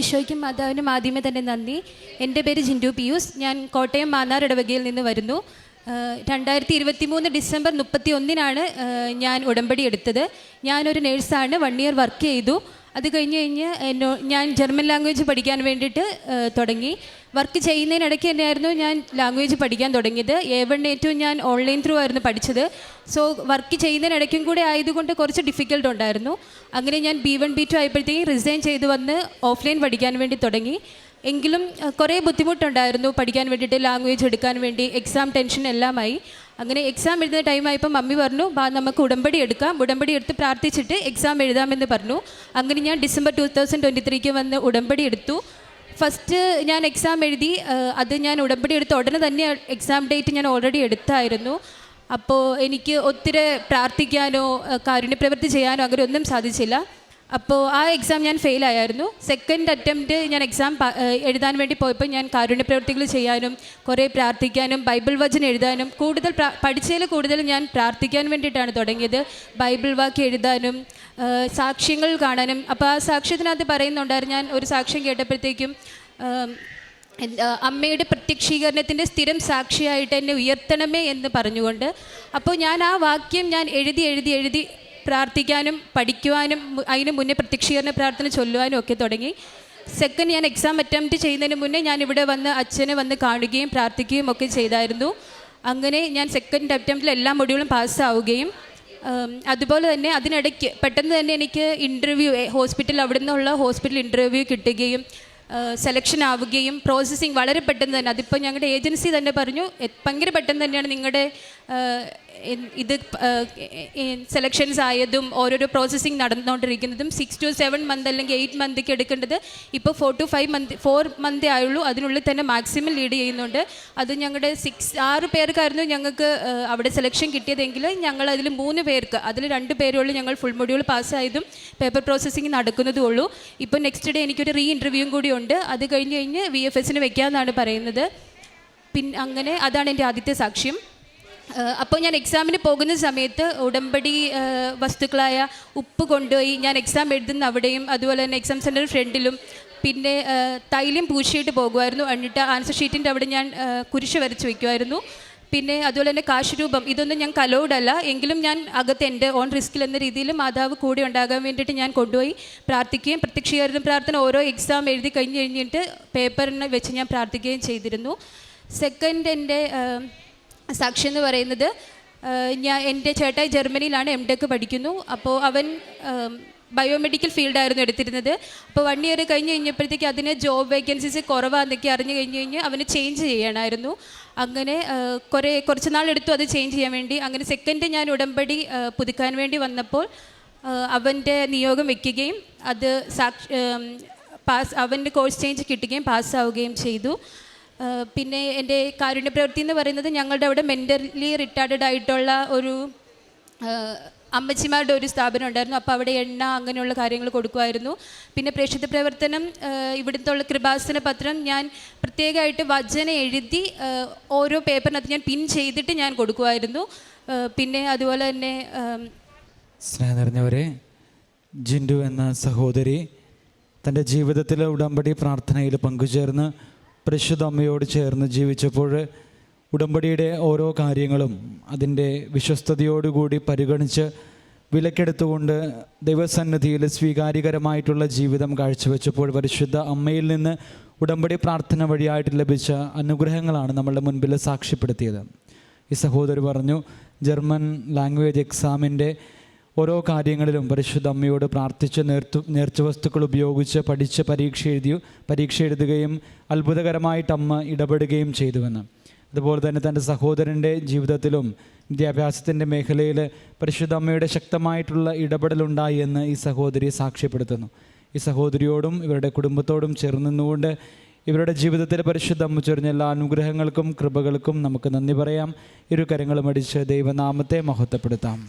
ഈശോയ്ക്കും മാതാവിനും ആദ്യമേ തന്നെ നന്ദി. എന്റെ പേര് ജിൻഡു പിയൂസ്. ഞാൻ കോട്ടയം മാന്നാർ ഇടവകയിൽ നിന്ന് വരുന്നു. രണ്ടായിരത്തി ഇരുപത്തി മൂന്ന് ഡിസംബർ മുപ്പത്തി ഒന്നിനാണ് ഞാൻ ഉടമ്പടി എടുത്തത്. ഞാനൊരു നേഴ്സാണ് വൺ ഇയർ വർക്ക് ചെയ്തു. അത് കഴിഞ്ഞ് കഴിഞ്ഞ് എന്നോ ഞാൻ ജർമ്മൻ ലാംഗ്വേജ് പഠിക്കാൻ വേണ്ടിയിട്ട് തുടങ്ങി. വർക്ക് ചെയ്യുന്നതിനിടയ്ക്ക് തന്നെയായിരുന്നു ഞാൻ ലാംഗ്വേജ് പഠിക്കാൻ തുടങ്ങിയത്. എ വൺ എ ടു ഞാൻ ഓൺലൈൻ ത്രൂ ആയിരുന്നു പഠിച്ചത്. സോ വർക്ക് ചെയ്യുന്നതിനിടയ്ക്കും കൂടെ ആയതുകൊണ്ട് കുറച്ച് ഡിഫിക്കൽട്ട് ഉണ്ടായിരുന്നു. അങ്ങനെ ഞാൻ ബി വൺ ബി ടു ആയപ്പോഴത്തേക്കും റിസൈൻ ചെയ്ത് വന്ന് ഓഫ്ലൈൻ പഠിക്കാൻ വേണ്ടി തുടങ്ങി. എങ്കിലും കുറേ ബുദ്ധിമുട്ടുണ്ടായിരുന്നു പഠിക്കാൻ വേണ്ടിയിട്ട് ലാംഗ്വേജ് എടുക്കാൻ വേണ്ടി എക്സാം ടെൻഷൻ എല്ലാമായി. അങ്ങനെ എക്സാം എഴുതുന്ന ടൈമായപ്പോൾ മമ്മി പറഞ്ഞു നമുക്ക് ഉടമ്പടി എടുക്കാം. ഉടമ്പടി എടുത്ത് പ്രാർത്ഥിച്ചിട്ട് എക്സാം എഴുതാമെന്ന് പറഞ്ഞു. അങ്ങനെ ഞാൻ ഡിസംബർ ടു തൗസൻഡ് ട്വന്റി ത്രീക്ക് വന്ന് ഉടമ്പടി എടുത്തു. ഫസ്റ്റ് ഞാൻ എക്സാം എഴുതി അത് ഞാൻ ഉടമ്പടി എടുത്ത ഉടനെ തന്നെ എക്സാം ഡേറ്റ് ഞാൻ ഓൾറെഡി എടുത്തായിരുന്നു. അപ്പോൾ എനിക്ക് ഒത്തിരി പ്രാർത്ഥിക്കാനോ കാരുണ്യപ്രവൃത്തി ചെയ്യാനോ അങ്ങനെ ഒന്നും സാധിച്ചില്ല. അപ്പോൾ ആ എക്സാം ഞാൻ ഫെയിൽ ആയായിരുന്നു. സെക്കൻഡ് അറ്റംപ്റ്റ് ഞാൻ എക്സാം എഴുതാൻ വേണ്ടി പോയപ്പോൾ ഞാൻ കാരുണ്യ പ്രവൃത്തികൾ ചെയ്യാനും കുറേ പ്രാർത്ഥിക്കാനും ബൈബിൾ വചനം എഴുതാനും കൂടുതൽ പഠിച്ചതിൽ കൂടുതൽ ഞാൻ പ്രാർത്ഥിക്കാൻ വേണ്ടിയിട്ടാണ് തുടങ്ങിയത്. ബൈബിൾ വാക്ക് എഴുതാനും സാക്ഷ്യങ്ങൾ കാണാനും. അപ്പോൾ ആ സാക്ഷ്യത്തിനകത്ത് പറയുന്നുണ്ടായിരുന്നു ഞാൻ ഒരു സാക്ഷ്യം കേട്ടപ്പോഴത്തേക്കും അമ്മയുടെ പ്രത്യക്ഷീകരണത്തിന്റെ സ്ഥിരം സാക്ഷിയായിട്ട് എന്നെ ഉയർത്തണമേ എന്ന് പറഞ്ഞുകൊണ്ട് അപ്പോൾ ഞാൻ ആ വാക്യം ഞാൻ എഴുതി എഴുതി എഴുതി പ്രാർത്ഥിക്കാനും പഠിക്കുവാനും അതിന് മുന്നേ പ്രത്യക്ഷീകരണ പ്രാർത്ഥന ചൊല്ലുവാനും ഒക്കെ തുടങ്ങി. സെക്കൻഡ് ഞാൻ എക്സാം അറ്റംപ്റ്റ് ചെയ്യുന്നതിന് മുന്നേ ഞാൻ ഇവിടെ വന്ന് അച്ഛനെ വന്ന് കാണുകയും പ്രാർത്ഥിക്കുകയും ഒക്കെ ചെയ്തായിരുന്നു. അങ്ങനെ ഞാൻ സെക്കൻഡ് അറ്റംപ്റ്റിൽ എല്ലാ മൊഡ്യൂളും പാസ്സാവുകയും അതുപോലെ തന്നെ അതിനിടയ്ക്ക് പെട്ടെന്ന് തന്നെ എനിക്ക് ഇന്റർവ്യൂ ഹോസ്പിറ്റൽ അവിടെ നിന്നുള്ള ഹോസ്പിറ്റൽ ഇന്റർവ്യൂ കിട്ടുകയും സെലക്ഷൻ ആവുകയും പ്രോസസ്സിങ് വളരെ പെട്ടെന്ന് തന്നെ. അതിപ്പോൾ ഞങ്ങളുടെ ഏജൻസി തന്നെ പറഞ്ഞു ഭയങ്കര പെട്ടെന്ന് തന്നെയാണ് നിങ്ങളുടെ ഇത് സെലക്ഷൻസ് ആയതും ഓരോരോ പ്രോസസ്സിങ് നടന്നുകൊണ്ടിരിക്കുന്നതും സിക്സ് ടു സെവൻ മന്ത് അല്ലെങ്കിൽ എയ്റ്റ് മന്ത്ക്ക് എടുക്കേണ്ടത് ഇപ്പോൾ four to five month four month ആയുള്ളൂ. അതിനുള്ളിൽ തന്നെ മാക്സിമം ലീഡ് ചെയ്യുന്നുണ്ട്. അത് ഞങ്ങളുടെ സിക്സ് ആറ് പേർക്കായിരുന്നു ഞങ്ങൾക്ക് അവിടെ സെലക്ഷൻ കിട്ടിയതെങ്കിൽ ഞങ്ങൾ അതിൽ മൂന്ന് പേർക്ക് അതിൽ രണ്ട് പേരുള്ളൂ ഞങ്ങൾ ഫുൾ മൊഡ്യൂൾ പാസ്സായതും പേപ്പർ പ്രോസസ്സിങ് നടക്കുന്നതും ഉള്ളൂ. ഇപ്പോൾ നെക്സ്റ്റ് ഡേ എനിക്കൊരു റീ ഇന്റർവ്യൂവും കൂടി ഉണ്ട്. അത് കഴിഞ്ഞ് കഴിഞ്ഞ് വി എഫ് എസിന് വെക്കാമെന്നാണ് പറയുന്നത്. പിന്നെ അങ്ങനെ അതാണ് എന്റെ ആദ്യത്തെ സാക്ഷ്യം. അപ്പോൾ ഞാൻ എക്സാമിന് പോകുന്ന സമയത്ത് ഉടമ്പടി വസ്തുക്കളായ ഉപ്പ് കൊണ്ടുപോയി ഞാൻ എക്സാം എഴുതുന്ന അവിടെയും അതുപോലെ തന്നെ എക്സാം സെന്റർ ഫ്രണ്ടിലും പിന്നെ തൈലം പൂശിയിട്ട് പോകുമായിരുന്നു. എന്നിട്ട് ആൻസർ ഷീറ്റിന്റെ അവിടെ ഞാൻ കുരിശ് വരച്ച് വയ്ക്കുമായിരുന്നു പിന്നെ അതുപോലെ തന്നെ കാശ് രൂപം ഇതൊന്നും ഞാൻ കലോഡല്ല എങ്കിലും ഞാൻ അകത്ത് എന്റെ ഓൺ റിസ്കിൽ എന്ന രീതിയിൽ മാതാവ് കൂടെ ഉണ്ടാകാൻ വേണ്ടിയിട്ട് ഞാൻ കൊണ്ടുപോയി പ്രാർത്ഥിക്കുകയും പ്രത്യക്ഷീകരണ പ്രാർത്ഥന ഓരോ എക്സാം എഴുതി കഴിഞ്ഞ് കഴിഞ്ഞിട്ട് പേപ്പറിന് വെച്ച് ഞാൻ പ്രാർത്ഥിക്കുകയും ചെയ്തിരുന്നു. സെക്കൻഡ് എന്റെ സാക്ഷി എന്ന് പറയുന്നത് ഞാൻ എന്റെ ചേട്ടായി ജർമ്മനിയിലാണ് എം ടെക് പഠിക്കുന്നു. അപ്പോൾ അവൻ ബയോമെഡിക്കൽ ഫീൽഡായിരുന്നു എടുത്തിരുന്നത്. അപ്പോൾ വൺ ഇയർ കഴിഞ്ഞ് കഴിഞ്ഞപ്പോഴത്തേക്ക് അതിന് ജോബ് വേക്കൻസീസ് കുറവാന്നൊക്കെ അറിഞ്ഞു കഴിഞ്ഞ് കഴിഞ്ഞ് അവന് ചേഞ്ച് ചെയ്യണമായിരുന്നു അങ്ങനെ കുറേ കുറച്ച് നാളെടുത്തു അത് ചേഞ്ച് ചെയ്യാൻ വേണ്ടി. അങ്ങനെ സെക്കൻഡ് ഞാൻ ഉടമ്പടി പുതുക്കാൻ വേണ്ടി വന്നപ്പോൾ അവന്റെ നിയോഗം വെക്കുകയും അത് സാക്ഷി പാസ് അവന്റെ കോഴ്സ് ചേഞ്ച് കിട്ടുകയും പാസ്സാവുകയും ചെയ്തു. പിന്നെ എന്റെ കാരുണ്യ പ്രവൃത്തി എന്ന് പറയുന്നത് ഞങ്ങളുടെ അവിടെ മെന്റലി റിട്ടാർഡഡ് ആയിട്ടുള്ള ഒരു അമ്മച്ചിമാരുടെ ഒരു സ്ഥാപനം ഉണ്ടായിരുന്നു. അപ്പോൾ അവിടെ എണ്ണ അങ്ങനെയുള്ള കാര്യങ്ങൾ കൊടുക്കുമായിരുന്നു. പിന്നെ പ്രേക്ഷിത പ്രവർത്തനം ഇവിടുത്തെ കൃപാസന പത്രം ഞാൻ പ്രത്യേകമായിട്ട് വചന എഴുതി ഓരോ പേപ്പറിനകത്ത് ഞാൻ പിൻ ചെയ്തിട്ട് ഞാൻ കൊടുക്കുമായിരുന്നു. പിന്നെ അതുപോലെ തന്നെ സ്നേഹം നിറഞ്ഞവരെ ജിൻഡു എന്ന സഹോദരി തന്റെ ജീവിതത്തിലെ ഉടമ്പടി പ്രാർത്ഥനയിൽ പങ്കുചേർന്ന് പരിശുദ്ധ അമ്മയോട് ചേർന്ന് ജീവിച്ചപ്പോൾ ഉടമ്പടിയുടെ ഓരോ കാര്യങ്ങളും അതിന്റെ വിശ്വസ്തയോടുകൂടി പരിഗണിച്ച് വിലക്കെടുത്തുകൊണ്ട് ദൈവസന്നിധിയിൽ സ്വീകാര്യകരമായിട്ടുള്ള ജീവിതം കാഴ്ചവെച്ചപ്പോൾ പരിശുദ്ധ അമ്മയിൽ നിന്ന് ഉടമ്പടി പ്രാർത്ഥന വഴിയായിട്ട് ലഭിച്ച അനുഗ്രഹങ്ങളാണ് നമ്മളുടെ മുൻപിൽ സാക്ഷ്യപ്പെടുത്തിയത്. ഈ സഹോദരി പറഞ്ഞു ജർമ്മൻ ലാംഗ്വേജ് എക്സാമിന്റെ ഓരോ കാര്യങ്ങളിലും പരിശുദ്ധ അമ്മയോട് പ്രാർത്ഥിച്ച് നേർത്തു വസ്തുക്കൾ ഉപയോഗിച്ച് പഠിച്ച് പരീക്ഷ എഴുതി പരീക്ഷ എഴുതുകയും അത്ഭുതകരമായിട്ട് അമ്മ ഇടപെടുകയും ചെയ്തുവെന്ന്. അതുപോലെ തന്നെ തന്റെ സഹോദരന്റെ ജീവിതത്തിലും വിദ്യാഭ്യാസത്തിന്റെ മേഖലയിൽ പരിശുദ്ധ അമ്മയുടെ ശക്തമായിട്ടുള്ള ഇടപെടലുണ്ടായി എന്ന് ഈ സഹോദരി സാക്ഷ്യപ്പെടുത്തുന്നു. ഈ സഹോദരിയോടും ഇവരുടെ കുടുംബത്തോടും ചേർന്ന് നിന്നുകൊണ്ട് ഇവരുടെ ജീവിതത്തിൽ പരിശുദ്ധ അമ്മ ചൊരിഞ്ഞ എല്ലാ അനുഗ്രഹങ്ങൾക്കും കൃപകൾക്കും നമുക്ക് നന്ദി പറയാം. ഇരു കരങ്ങളും അടിച്ച് ദൈവനാമത്തെ മഹത്വപ്പെടുത്താം.